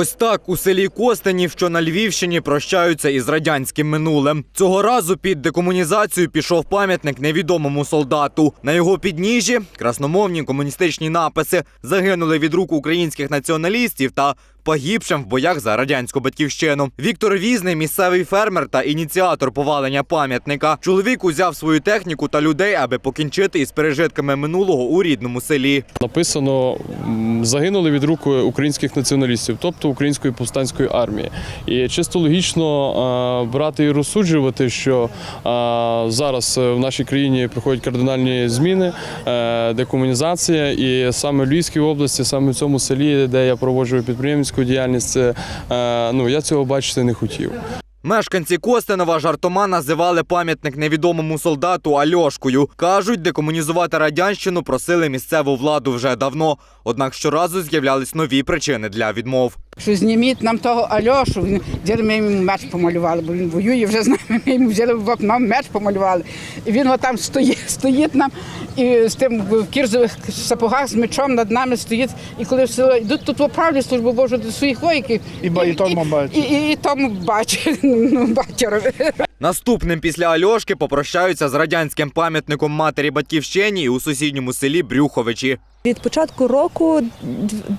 Ось так у селі Костенів, що на Львівщині, прощаються із радянським минулим. Цього разу під декомунізацію пішов пам'ятник невідомому солдату. На його підніжжі красномовні комуністичні написи загинули від рук українських націоналістів та погибшим в боях за радянську батьківщину. Віктор Візний, місцевий фермер та ініціатор повалення пам'ятника. Чоловік узяв свою техніку та людей, аби покінчити із пережитками минулого у рідному селі. Написано загинули від рук українських націоналістів, тобто української повстанської армії. І чисто логічно брати і розсуджувати, що зараз е, в нашій країні проходять кардинальні зміни, е, декомунізація, і саме в Львівській області, саме в цьому селі, де я проводжу підприємницьку діяльність, це, е, ну я цього бачити не хотів. Мешканці Костинова жартома називали пам'ятник невідомому солдату Альошкою. Кажуть, декомунізувати радянщину просили місцеву владу вже давно. Однак щоразу з'являлись нові причини для відмов. Що зніміть нам того Альошу, він взяли ми йому меч помалювали, бо він воює вже з нами. Ми йому взяли в нам меч помалювали. І він отам стоїть, стоїть нам і з тим в кірзових сапогах з мечом над нами стоїть. І коли все йдуть тут оправлю службу Божу до своїх воїків. І і тому бачать. І, і, і тому бачить, ну, батькові. Наступним після Альошки попрощаються з радянським пам'ятником матері батьківщині і у сусідньому селі Брюховичі. Від початку року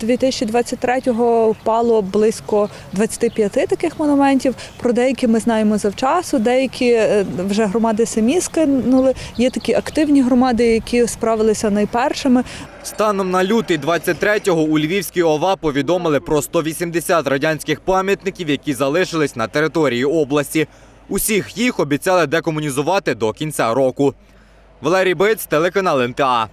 2023-го впало близько 25 таких монументів. Про деякі ми знаємо завчасу, деякі е, вже громади самі скинули. Є такі активні громади, які справилися найпершими. Станом на лютий 23-го у Львівській ОВА повідомили про 180 радянських пам'ятників, які залишились на території області. Усіх їх обіцяли декомунізувати до кінця року. Валерій Биць, телеканал НТА.